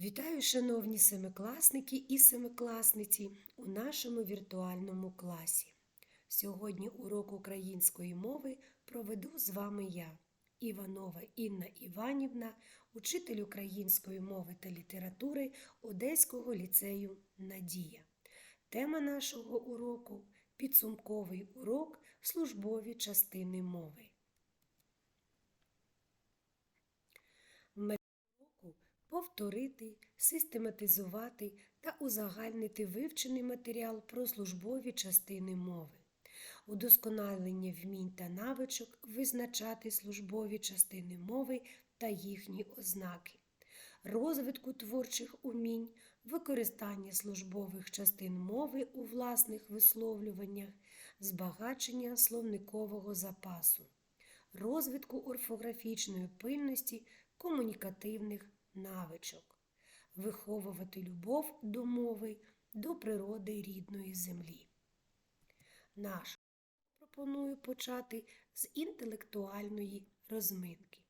Вітаю, шановні семикласники і семикласниці у нашому віртуальному класі. Сьогодні урок української мови проведу з вами я, Іванова Інна Іванівна, учитель української мови та літератури Одеського ліцею Надія. Тема нашого уроку підсумковий урок службові частини мови. уроку повторити, систематизувати та узагальнити вивчений матеріал про службові частини мови, удосконалення вмінь та навичок визначати службові частини мови та їхні ознаки, розвитку творчих умінь, використання службових частин мови у власних висловлюваннях, збагачення словникового запасу. Розвитку орфографічної пильності комунікативних навичок, виховувати любов до мови, до природи рідної землі. Наш пропоную почати з інтелектуальної розминки.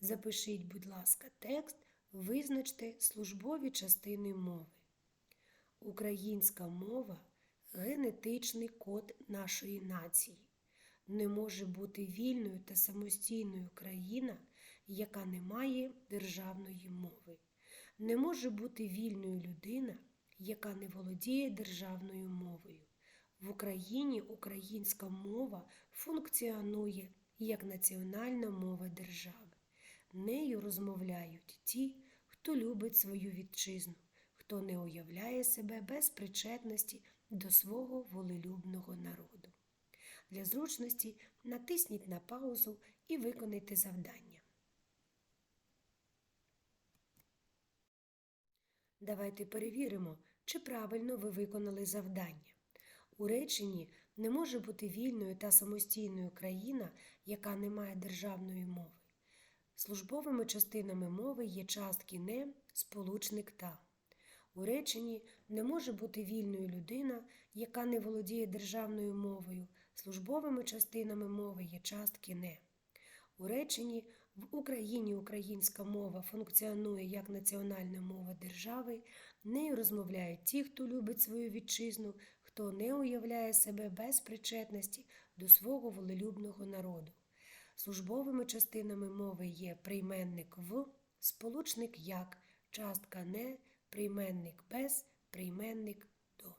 Запишіть, будь ласка, текст, визначте службові частини мови. Українська мова генетичний код нашої нації. Не може бути вільною та самостійною країна, яка не має державної мови. Не може бути вільною людина, яка не володіє державною мовою. В Україні українська мова функціонує як національна мова держави. Нею розмовляють ті, хто любить свою вітчизну, хто не уявляє себе без причетності до свого волелюбного народу. Для зручності натисніть на паузу і виконайте завдання. Давайте перевіримо, чи правильно ви виконали завдання. У реченні не може бути вільною та самостійною країна, яка не має державної мови. Службовими частинами мови є частки не, сполучник та. У реченні не може бути вільною людина, яка не володіє державною мовою. Службовими частинами мови є частки не. У реченні в Україні українська мова функціонує як національна мова держави, нею розмовляють ті, хто любить свою вітчизну, хто не уявляє себе без причетності до свого волелюбного народу. Службовими частинами мови є прийменник в, сполучник як, частка не, прийменник без, прийменник до.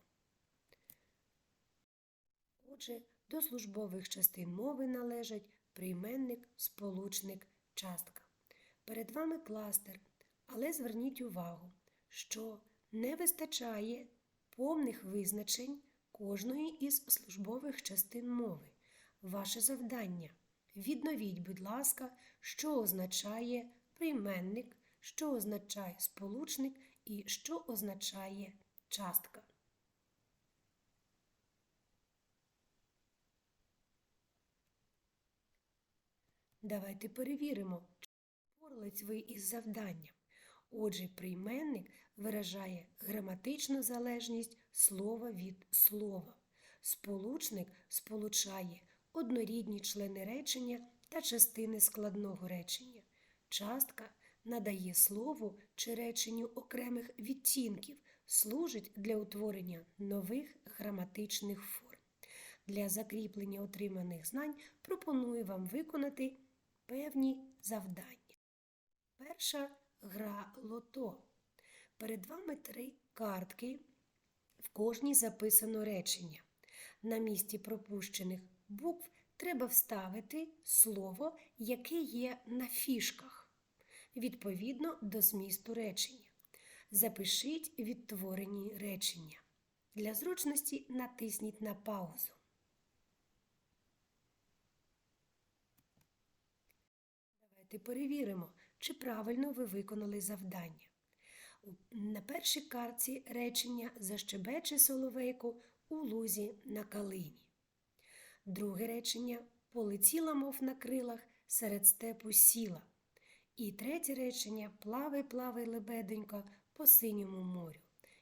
Отже, до службових частин мови належать прийменник, сполучник, частка. Перед вами кластер, але зверніть увагу, що не вистачає повних визначень кожної із службових частин мови. Ваше завдання. Відновіть, будь ласка, що означає прийменник, що означає сполучник і що означає частка. Давайте перевіримо, чи впорались ви із завданням. Отже, прийменник виражає граматичну залежність слова від слова. Сполучник сполучає однорідні члени речення та частини складного речення. Частка надає слову чи реченню окремих відтінків, служить для утворення нових граматичних форм. Для закріплення отриманих знань пропоную вам виконати певні завдання. Перша гра лото. Перед вами три картки. В кожній записано речення. На місці пропущених букв треба вставити слово, яке є на фішках, відповідно до змісту речення. Запишіть відтворені речення. Для зручності натисніть на паузу. Давайте перевіримо, чи правильно ви виконали завдання. На першій картці речення защебече соловейко у лузі на калині. Друге речення полетіла, мов на крилах, серед степу сіла. І третє речення плавай, плавай, лебеденько, по синьому морю.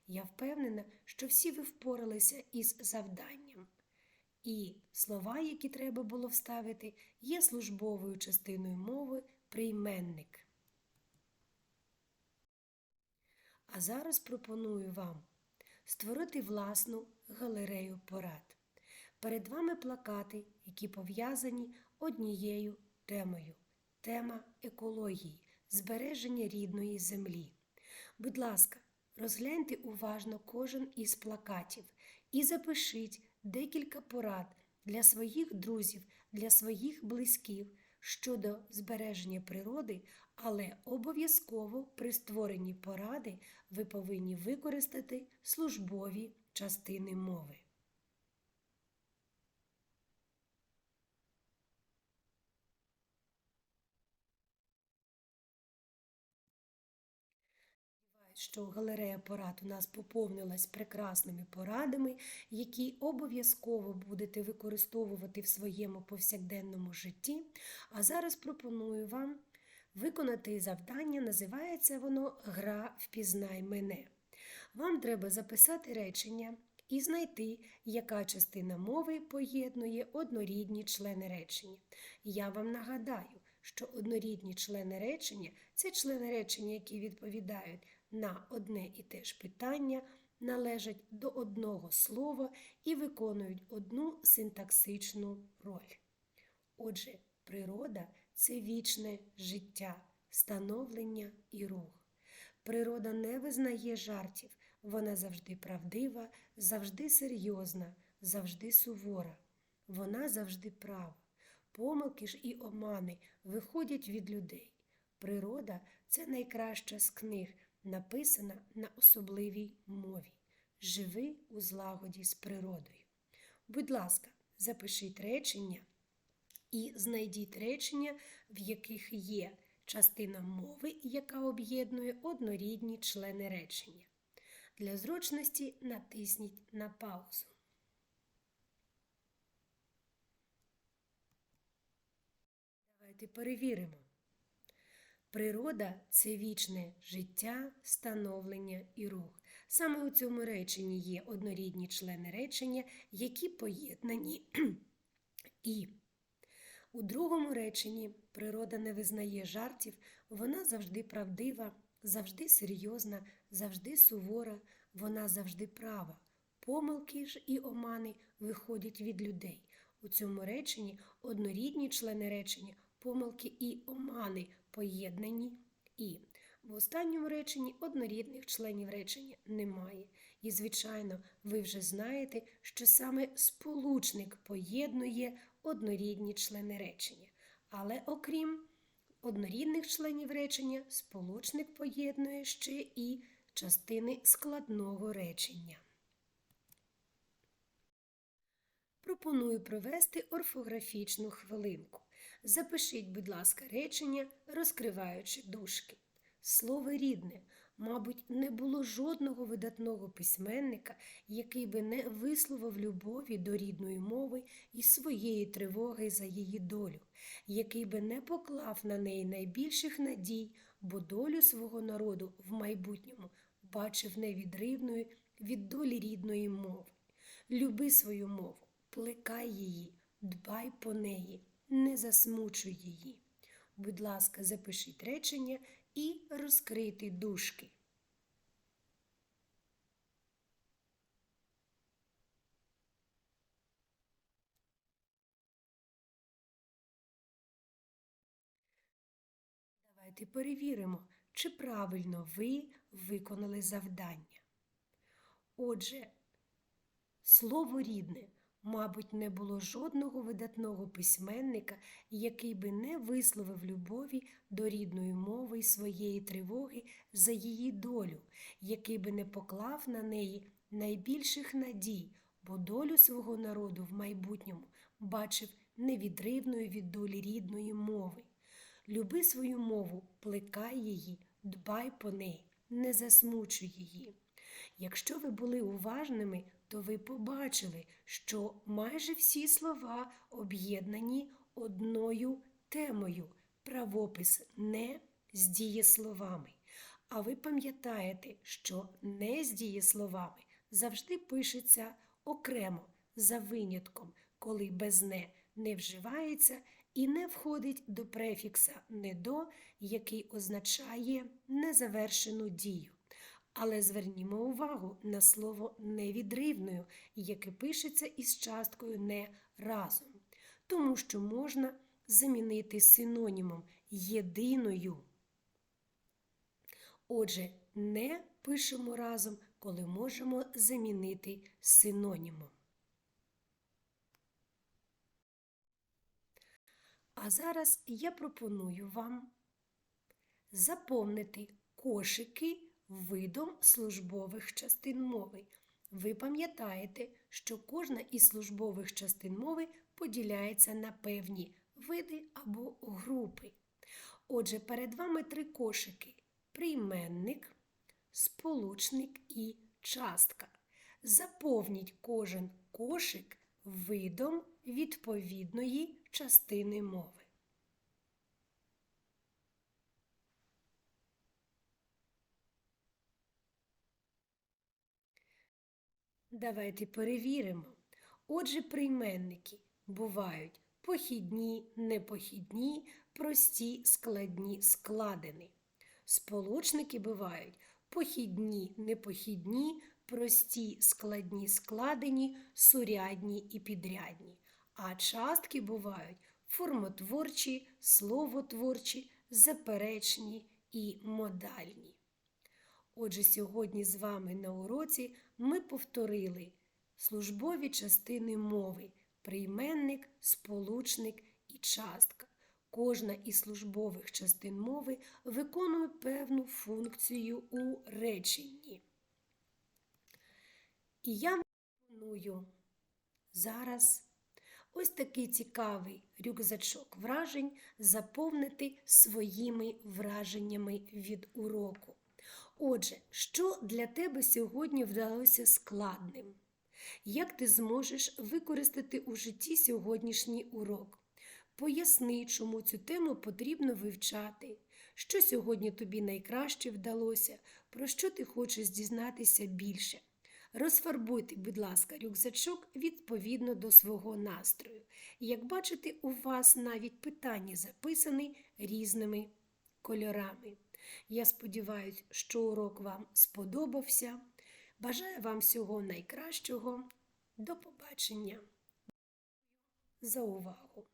Я впевнена, що всі ви впоралися із завданням. І слова, які треба було вставити, є службовою частиною мови прийменник. А зараз пропоную вам створити власну галерею порад. Перед вами плакати, які пов'язані однією темою тема екології, збереження рідної землі. Будь ласка, розгляньте уважно кожен із плакатів і запишіть декілька порад для своїх друзів, для своїх близьких щодо збереження природи, але обов'язково при створенні поради ви повинні використати службові частини мови. Що галерея порад у нас поповнилась прекрасними порадами, які обов'язково будете використовувати в своєму повсякденному житті. А зараз пропоную вам виконати завдання, називається воно Гра Впізнай мене. Вам треба записати речення і знайти, яка частина мови поєднує однорідні члени речення. Я вам нагадаю, що однорідні члени речення це члени речення, які відповідають на одне і те ж питання, належать до одного слова і виконують одну синтаксичну роль. Отже, природа це вічне життя, становлення і рух. Природа не визнає жартів, вона завжди правдива, завжди серйозна, завжди сувора. Вона завжди права. Помилки ж і омани виходять від людей. Природа це найкраща з книг, написана на особливій мові. Живи у злагоді з природою. Будь ласка, запишіть речення і знайдіть речення, в яких є частина мови, яка об'єднує однорідні члени речення. Для зручності натисніть на паузу. Давайте перевіримо. Природа це вічне життя, становлення і рух. Саме у цьому реченні є однорідні члени речення, які поєднані і. У другому реченні природа не визнає жартів, вона завжди правдива, завжди серйозна, завжди сувора, вона завжди права. Помилки ж і омани виходять від людей. У цьому реченні однорідні члени речення, помилки і омани поєднані і. В останньому реченні однорідних членів речення немає. І, звичайно, ви вже знаєте, що саме сполучник поєднує однорідні члени речення. Але окрім однорідних членів речення, сполучник поєднує ще і частини складного речення. Пропоную провести орфографічну хвилинку. Запишіть, будь ласка, речення, розкриваючи дужки. Слово рідне, мабуть, не було жодного видатного письменника, який би не висловив любові до рідної мови і своєї тривоги за її долю, який би не поклав на неї найбільших надій, бо долю свого народу в майбутньому бачив невідривною від долі рідної мови. Люби свою мову, плекай її, дбай по неї, не засмучуй її. Будь ласка, запишіть речення і розкрийте дужки. Давайте перевіримо, чи правильно ви виконали завдання. Отже, слово рідне, мабуть, не було жодного видатного письменника, який би не висловив любові до рідної мови й своєї тривоги за її долю, який би не поклав на неї найбільших надій, бо долю свого народу в майбутньому бачив невідривною від долі рідної мови. Люби свою мову, плекай її, дбай по неї, не засмучуй її. Якщо ви були уважними, то ви побачили, що майже всі слова об'єднані одною темою правопис не з дієсловами. А ви пам'ятаєте, що не з дієсловами завжди пишеться окремо за винятком, коли без не не вживається і не входить до префікса не до, який означає незавершену дію. Але звернімо увагу на слово невідривною, яке пишеться із часткою не разом, тому що можна замінити синонімом єдиною. Отже, не пишемо разом, коли можемо замінити синонімом. А зараз я пропоную вам заповнити кошики видом службових частин мови. Ви пам'ятаєте, що кожна із службових частин мови поділяється на певні види або групи. Отже, перед вами три кошики: прийменник, сполучник і частка. Заповніть кожен кошик видом відповідної частини мови. Давайте перевіримо. Отже, прийменники бувають похідні, непохідні, прості, складні, складені. Сполучники бувають похідні, непохідні, прості, складні, складені, сурядні і підрядні. А частки бувають формотворчі, словотворчі, заперечні і модальні. Отже, сьогодні з вами на уроці ми повторили службові частини мови прийменник, сполучник і частка. Кожна із службових частин мови виконує певну функцію у реченні. І я пропоную зараз ось такий цікавий рюкзачок вражень заповнити своїми враженнями від уроку. Отже, що для тебе сьогодні вдалося складним? Як ти зможеш використати у житті сьогоднішній урок? Поясни, чому цю тему потрібно вивчати, що сьогодні тобі найкраще вдалося, про що ти хочеш дізнатися більше. Розфарбуйте, будь ласка, рюкзачок відповідно до свого настрою. Як бачите, у вас навіть питання записані різними кольорами. Я сподіваюся, що урок вам сподобався. Бажаю вам всього найкращого. До побачення. За увагу!